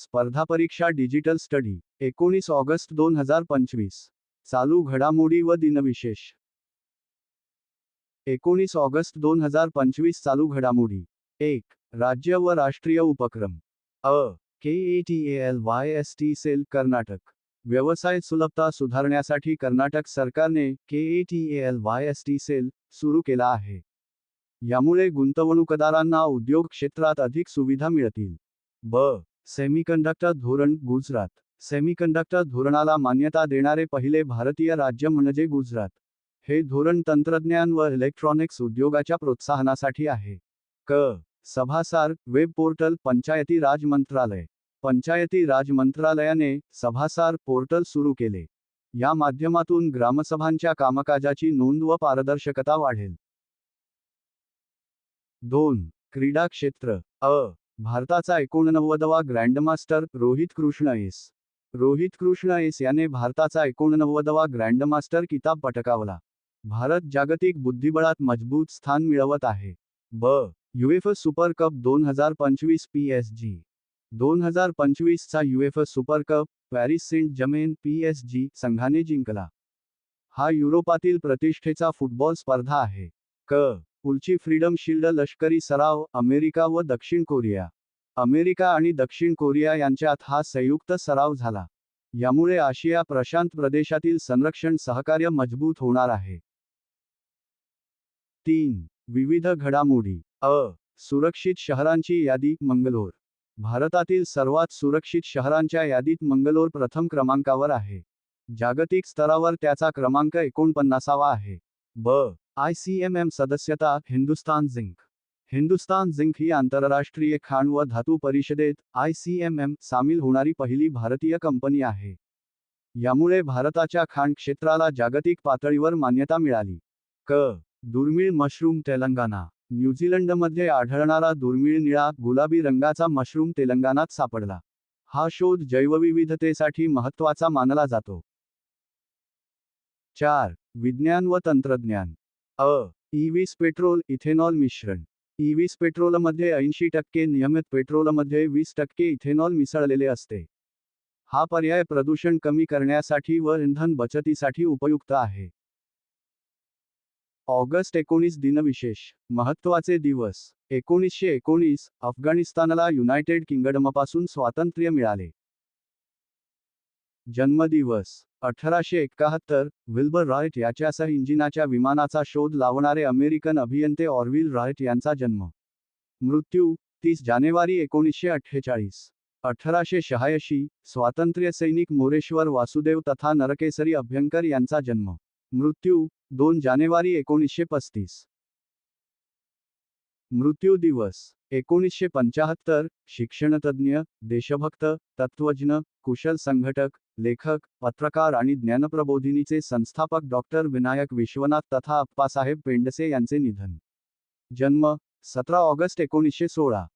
स्पर्धा परीक्षा digital study एकोणीस ऑगस्ट दोन हजार पंचवीस. चालू घडामोडी व दिनविशेष. एकोणीस ऑगस्ट दोन हजार पंचवीस चालू घडामोडी. एक राज्य व राष्ट्रीय उपक्रम. अ K A T L Y S T cell Karnataka. व्यवसाय सुलभता सुधारण्यासाठी कर्नाटक सरकारने K A T L Y S T cell सुरू केला आहे. यामुळे गुंतवणूकदारांना उद्योग क्षेत्रात अधिक सुविधा मिळतील. ब सेमीकंडक्टर धोरण गुजरात. सेमीकंडक्टर धोरणाला मान्यता देणारे पहिले भारतीय राज्य म्हणजे गुजरात. हे धोरण तंत्रज्ञान व इलेक्ट्रॉनिक्स उद्योगाच्या प्रोत्साहनासाठी आहे. क. सभासार वेब पोर्टल पंचायती राज मंत्रालय. पंचायती राज मंत्रालयाने सभासार पोर्टल सुरू केले. या माध्यमातून ग्रामसभांच्या कामकाजाची नोंद व पारदर्शकता वाढेल. दोन. क्रीडा क्षेत्र. अ. भारताचा एकोणनव्वदवा grandmaster Rohit Krishna S. Rohit Krishna S याने भारताचा एकोणनव्वदवा ग्रँडमास्टर किताब पटकावला. भारत जागतिक बुद्धिबळात मजबूत स्थान मिळवत आहे. ब. युएफ सुपर कप दोन हजार पंचवीस पी एस जी दोन हजार पंचवीसचा UEFA super cup Paris Saint Germain P S G संघाने जिंकला. हा युरोपातील प्रतिष्ठेचा फुटबॉल स्पर्धा आहे. क. पुलची फ्रीडम शिल्ड लष्करी सराव अमेरिका व दक्षिण कोरिया. अमेरिका आणि दक्षिण कोरिया यांच्यात हा संयुक्त सराव झाला. यामुळे आशिया प्रशांत प्रदेशातील संरक्षण सहकार्य मजबूत होणार आहे. तीन. विविध घडामोडी. अ. सुरक्षित शहरांची यादी मंगलोर. भारतातील सर्वात सुरक्षित शहरांच्या यादीत मंगलोर प्रथम क्रमांकावर आहे. जागतिक स्तरावर त्याचा क्रमांक एकोणपन्नासावा आहे. ब. आयसीएमएम सदस्यता हिंदुस्तान झिंक हिंदुस्तान झिंक ही आंतरराष्ट्रीय खाण व धातू परिषदेत आयसीएमएम सामील होणारी पहिली भारतीय कंपनी आहे. यामुळे भारताच्या खाण क्षेत्राला जागतिक पातळीवर मान्यता मिळाली. क. दुर्मिळ मशरूम तेलंगणा. न्यूझीलंडमध्ये आढळणारा दुर्मिळ निळा गुलाबी रंगाचा मशरूम तेलंगणात सापडला. हा शोध जैवविविधतेसाठी महत्त्वाचा मानला जातो. चार. विज्ञान व तंत्रज्ञान. अ ईवीस पेट्रोल इथेनॉल मिश्रण. ईवीस पेट्रोलमध्ये ऐंशी टक्के नियमित पेट्रोलमध्ये वीस टक्के इथेनॉल मिसळलेले असते. हा पर्याय प्रदूषण कमी करण्यासाठी व इंधन बचतीसाठी उपयुक्त आहे. ऑगस्ट एकोणीस दिनविशेष. महत्त्वाचे दिवस. एकोणीसशे एकोणीस अफगाणिस्तानला युनायटेड किंगडमपासून स्वातंत्र्य मिळाले. जन्मदिवस. अठराशे एकाहत्तर विल्बर रॉयट याच्यासह इंजिनाच्या विमानाचा शोध लावणारे अमेरिकन अभियंते ऑरविल रॉयट यांचा जन्म. मृत्यू तीस जानेवारी एकोणीसशे अठ्ठेचाळीस. अठराशे शहाऐंशी स्वातंत्र्य सैनिक मोरेश्वर वासुदेव तथा नरकेसरी अभ्यंकर यांचा जन्म. मृत्यू दोन जानेवारी एकोणीसशे पस्तीस. मृत्यू दिवस एकोणीसशे पंचाहत्तर शिक्षणतज्ज्ञ देशभक्त तत्वज्ञ कुशल संघटक लेखक पत्रकार आणि ज्ञानप्रबोधिनीचे संस्थापक डॉक्टर विनायक विश्वनाथ तथा अप्पासाहेब पेंडसे यांचे निधन. जन्म सतरा ऑगस्ट एकोणीसशे सोळा.